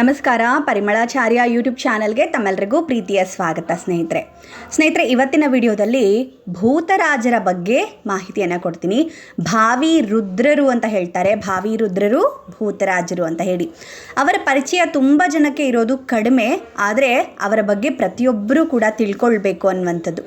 ನಮಸ್ಕಾರ, ಪರಿಮಳಾಚಾರ್ಯ ಯೂಟ್ಯೂಬ್ ಚಾನಲ್ಗೆ ತಮ್ಮೆಲ್ಲರಿಗೂ ಪ್ರೀತಿಯ ಸ್ವಾಗತ ಸ್ನೇಹಿತರೆ. ಸ್ನೇಹಿತರೆ, ಇವತ್ತಿನ ವಿಡಿಯೋದಲ್ಲಿ ಭೂತರಾಜರ ಬಗ್ಗೆ ಮಾಹಿತಿಯನ್ನು ಕೊಡ್ತೀನಿ. ಭಾವಿ ರುದ್ರರು ಅಂತ ಹೇಳ್ತಾರೆ. ಭಾವಿ ರುದ್ರರು, ಭೂತರಾಜರು ಅಂತ ಹೇಳಿ. ಅವರ ಪರಿಚಯ ತುಂಬ ಜನಕ್ಕೆ ಇರೋದು ಕಡಿಮೆ, ಆದರೆ ಅವರ ಬಗ್ಗೆ ಪ್ರತಿಯೊಬ್ಬರೂ ಕೂಡ ತಿಳ್ಕೊಳ್ಬೇಕು ಅನ್ನುವಂಥದ್ದು.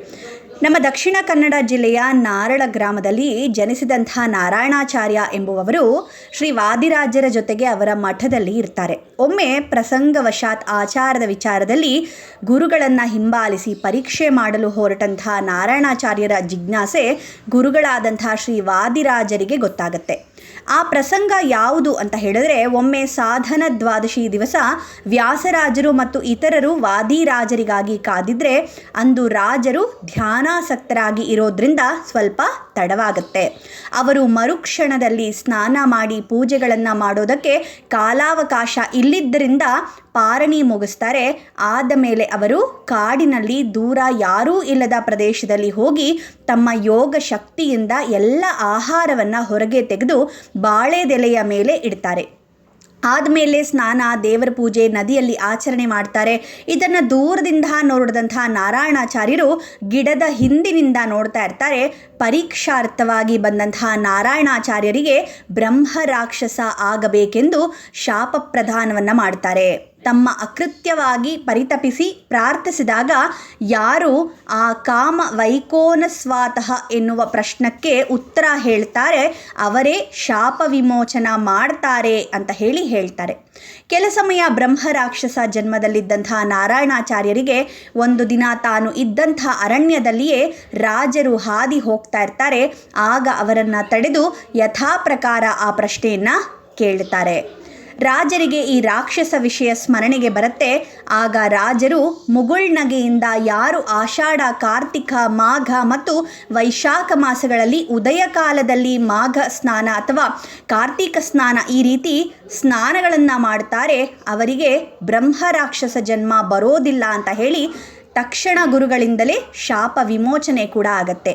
ನಮ್ಮ ದಕ್ಷಿಣ ಕನ್ನಡ ಜಿಲ್ಲೆಯ ನಾರಳ ಗ್ರಾಮದಲ್ಲಿ ಜನಿಸಿದಂಥ ನಾರಾಯಣಾಚಾರ್ಯ ಎಂಬುವವರು ಶ್ರೀ ವಾದಿರಾಜರ ಜೊತೆಗೆ ಅವರ ಮಠದಲ್ಲಿ ಇರ್ತಾರೆ. ಒಮ್ಮೆ ಪ್ರಸಂಗವಶಾತ್ ಆಚಾರದ ವಿಚಾರದಲ್ಲಿ ಗುರುಗಳನ್ನು ಹಿಂಬಾಲಿಸಿ ಪರೀಕ್ಷೆ ಮಾಡಲು ಹೊರಟಂಥ ನಾರಾಯಣಾಚಾರ್ಯರ ಜಿಜ್ಞಾಸೆ ಗುರುಗಳಾದಂಥ ಶ್ರೀ ವಾದಿರಾಜರಿಗೆ ಗೊತ್ತಾಗತ್ತೆ. ಆ ಪ್ರಸಂಗ ಯಾವುದು ಅಂತ ಹೇಳಿದ್ರೆ, ಒಮ್ಮೆ ಸಾಧನ ದ್ವಾದಶಿ ದಿವಸ ವ್ಯಾಸರಾಜರು ಮತ್ತು ಇತರರು ವಾದಿರಾಜರಿಗಾಗಿ ಕಾದಿದ್ರೆ, ಅಂದು ರಾಜರು ಧ್ಯಾನಾಸಕ್ತರಾಗಿ ಇರೋದ್ರಿಂದ ಸ್ವಲ್ಪ ತಡವಾಗುತ್ತೆ. ಅವರು ಮರುಕ್ಷಣದಲ್ಲಿ ಸ್ನಾನ ಮಾಡಿ ಪೂಜೆಗಳನ್ನು ಮಾಡೋದಕ್ಕೆ ಕಾಲಾವಕಾಶ ಇಲ್ಲಿದ್ದರಿಂದ ಪಾರಣಿ ಮುಗಿಸ್ತಾರೆ. ಆದ ಮೇಲೆ ಅವರು ಕಾಡಿನಲ್ಲಿ ದೂರ ಯಾರೂ ಇಲ್ಲದ ಪ್ರದೇಶದಲ್ಲಿ ಹೋಗಿ ತಮ್ಮ ಯೋಗ ಶಕ್ತಿಯಿಂದ ಎಲ್ಲ ಆಹಾರವನ್ನು ಹೊರಗೆ ತೆಗೆದು ಬಾಳೆದೆಲೆಯ ಮೇಲೆ ಇಡ್ತಾರೆ. ಆದಮೇಲೆ ಸ್ನಾನ, ದೇವರ ಪೂಜೆ, ನದಿಯಲ್ಲಿ ಆಚರಣೆ ಮಾಡ್ತಾರೆ. ಇದನ್ನು ದೂರದಿಂದ ನೋಡಿದಂತಹ ನಾರಾಯಣಾಚಾರ್ಯರು ಗಿಡದ ಹಿಂದಿನಿಂದ ನೋಡ್ತಾ ಇರ್ತಾರೆ. ಪರೀಕ್ಷಾರ್ಥವಾಗಿ ಬಂದಂತಹ ನಾರಾಯಣಾಚಾರ್ಯರಿಗೆ ಬ್ರಹ್ಮ ರಾಕ್ಷಸ ಆಗಬೇಕೆಂದು ಶಾಪ ಪ್ರಧಾನವನ್ನು ಮಾಡ್ತಾರೆ. ತಮ್ಮ ಅಕೃತ್ಯವಾಗಿ ಪರಿತಪಿಸಿ ಪ್ರಾರ್ಥಿಸಿದಾಗ ಯಾರು ಆ ಕಾಮ ವೈಕೋನಸ್ವಾತಃ ಎನ್ನುವ ಪ್ರಶ್ನಕ್ಕೆ ಉತ್ತರ ಹೇಳ್ತಾರೆ, ಅವರೇ ಶಾಪ ವಿಮೋಚನ ಮಾಡ್ತಾರೆ ಅಂತ ಹೇಳಿ ಹೇಳ್ತಾರೆ. ಕೆಲ ಸಮಯ ಬ್ರಹ್ಮ ರಾಕ್ಷಸ ಜನ್ಮದಲ್ಲಿದ್ದಂತಹ ನಾರಾಯಣಾಚಾರ್ಯರಿಗೆ ಒಂದು ದಿನ ತಾನು ಇದ್ದಂಥ ಅರಣ್ಯದಲ್ಲಿಯೇ ರಾಜರು ಹಾದಿ ಹೋಗ್ತಾ ಇರ್ತಾರೆ, ಆಗ ಅವರನ್ನು ತಡೆದು ಯಥಾ ಪ್ರಕಾರ ಆ ಪ್ರಶ್ನೆಯನ್ನು ಕೇಳ್ತಾರೆ. ರಾಜರಿಗೆ ಈ ರಾಕ್ಷಸ ವಿಷಯ ಸ್ಮರಣೆಗೆ ಬರುತ್ತೆ. ಆಗ ರಾಜರು ಮುಗುಳ್ನಗೆಯಿಂದ ಯಾರು ಆಷಾಢ, ಕಾರ್ತಿಕ, ಮಾಘ ಮತ್ತು ವೈಶಾಖ ಮಾಸಗಳಲ್ಲಿ ಉದಯ ಕಾಲದಲ್ಲಿ ಮಾಘ ಸ್ನಾನ ಅಥವಾ ಕಾರ್ತಿಕ ಸ್ನಾನ ಈ ರೀತಿ ಸ್ನಾನಗಳನ್ನು ಮಾಡ್ತಾರೆ, ಅವರಿಗೆ ಬ್ರಹ್ಮ ರಾಕ್ಷಸ ಜನ್ಮ ಬರೋದಿಲ್ಲ ಅಂತ ಹೇಳಿ ತಕ್ಷಣ ಗುರುಗಳಿಂದಲೇ ಶಾಪ ವಿಮೋಚನೆ ಕೂಡ ಆಗತ್ತೆ.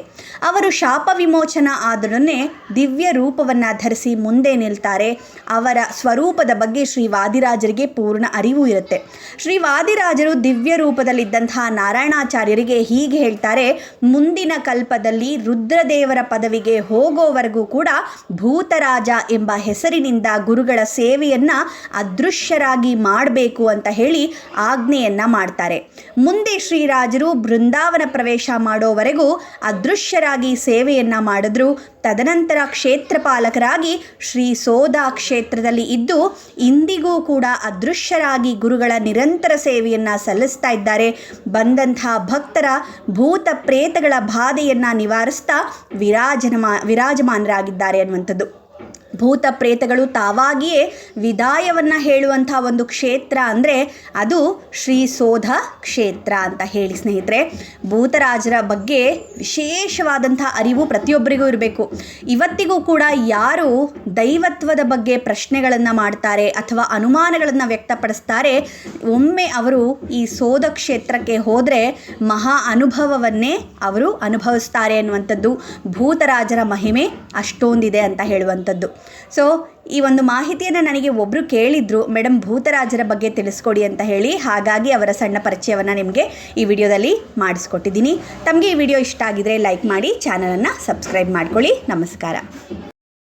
ಅವರು ಶಾಪ ವಿಮೋಚನ ಆದೊಡನೆ ದಿವ್ಯ ರೂಪವನ್ನು ಧರಿಸಿ ಮುಂದೆ ನಿಲ್ತಾರೆ. ಅವರ ಸ್ವರೂಪದ ಬಗ್ಗೆ ಶ್ರೀ ವಾದಿರಾಜರಿಗೆ ಪೂರ್ಣ ಅರಿವು ಇರುತ್ತೆ. ಶ್ರೀ ವಾದಿರಾಜರು ದಿವ್ಯ ರೂಪದಲ್ಲಿದ್ದಂತಹ ನಾರಾಯಣಾಚಾರ್ಯರಿಗೆ ಹೀಗೆ ಹೇಳ್ತಾರೆ, ಮುಂದಿನ ಕಲ್ಪದಲ್ಲಿ ರುದ್ರದೇವರ ಪದವಿಗೆ ಹೋಗೋವರೆಗೂ ಕೂಡ ಭೂತರಾಜ ಎಂಬ ಹೆಸರಿನಿಂದ ಗುರುಗಳ ಸೇವೆಯನ್ನು ಅದೃಶ್ಯರಾಗಿ ಮಾಡಬೇಕು ಅಂತ ಹೇಳಿ ಆಜ್ಞೆಯನ್ನು ಮಾಡ್ತಾರೆ. ಮುಂದೆ ಶ್ರೀರಾಜರು ಬೃಂದಾವನ ಪ್ರವೇಶ ಮಾಡೋವರೆಗೂ ಅದೃಶ್ಯರಾಗಿ ಸೇವೆಯನ್ನು ಮಾಡಿದ್ರು. ತದನಂತರ ಕ್ಷೇತ್ರಪಾಲಕರಾಗಿ ಶ್ರೀ ಸೋದಾ ಕ್ಷೇತ್ರದಲ್ಲಿ ಇದ್ದು ಇಂದಿಗೂ ಕೂಡ ಅದೃಶ್ಯರಾಗಿ ಗುರುಗಳ ನಿರಂತರ ಸೇವೆಯನ್ನು ಸಲ್ಲಿಸ್ತಾ ಇದ್ದಾರೆ. ಬಂದಂತಹ ಭಕ್ತರ ಭೂತ ಪ್ರೇತಗಳ ಬಾಧೆಯನ್ನು ನಿವಾರಿಸ್ತಾ ವಿರಾಜನ ವಿರಾಜಮಾನರಾಗಿದ್ದಾರೆ ಅನ್ನುವಂಥದ್ದು. ಭೂತ ಪ್ರೇತಗಳು ತಾವಾಗಿಯೇ ವಿದಾಯವನ್ನು ಹೇಳುವಂಥ ಒಂದು ಕ್ಷೇತ್ರ ಅಂದರೆ ಅದು ಶ್ರೀ ಸೋಧ ಕ್ಷೇತ್ರ ಅಂತ ಹೇಳಿ ಸ್ನೇಹಿತರೆ. ಭೂತರಾಜರ ಬಗ್ಗೆ ವಿಶೇಷವಾದಂಥ ಅರಿವು ಪ್ರತಿಯೊಬ್ಬರಿಗೂ ಇರಬೇಕು. ಇವತ್ತಿಗೂ ಕೂಡ ಯಾರು ದೈವತ್ವದ ಬಗ್ಗೆ ಪ್ರಶ್ನೆಗಳನ್ನು ಮಾಡ್ತಾರೆ ಅಥವಾ ಅನುಮಾನಗಳನ್ನು ವ್ಯಕ್ತಪಡಿಸ್ತಾರೆ, ಒಮ್ಮೆ ಅವರು ಈ ಸೋಧ ಕ್ಷೇತ್ರಕ್ಕೆ ಹೋದರೆ ಮಹಾ ಅನುಭವವನ್ನೇ ಅವರು ಅನುಭವಿಸ್ತಾರೆ ಅನ್ನುವಂಥದ್ದು ಭೂತರಾಜರ ಮಹಿಮೆ ಅಷ್ಟೊಂದಿದೆ ಅಂತ ಹೇಳುವಂಥದ್ದು. ಸೊ ಈ ಒಂದು ಮಾಹಿತಿಯನ್ನು ನನಗೆ ಒಬ್ಬರು ಕೇಳಿದ್ರು ಮೇಡಮ್ ಭೂತರಾಜರ ಬಗ್ಗೆ ತಿಳಿಸ್ಕೊಡಿ ಅಂತ ಹೇಳಿ, ಹಾಗಾಗಿ ಅವರ ಸಣ್ಣ ಪರಿಚಯವನ್ನು ನಿಮಗೆ ಈ ವಿಡಿಯೋದಲ್ಲಿ ಮಾಡಿಸ್ಕೊಟ್ಟಿದ್ದೀನಿ. ತಮಗೆ ಈ ವಿಡಿಯೋ ಇಷ್ಟ ಆಗಿದರೆ ಲೈಕ್ ಮಾಡಿ, ಚಾನಲನ್ನು ಸಬ್ಸ್ಕ್ರೈಬ್ ಮಾಡ್ಕೊಳ್ಳಿ. ನಮಸ್ಕಾರ.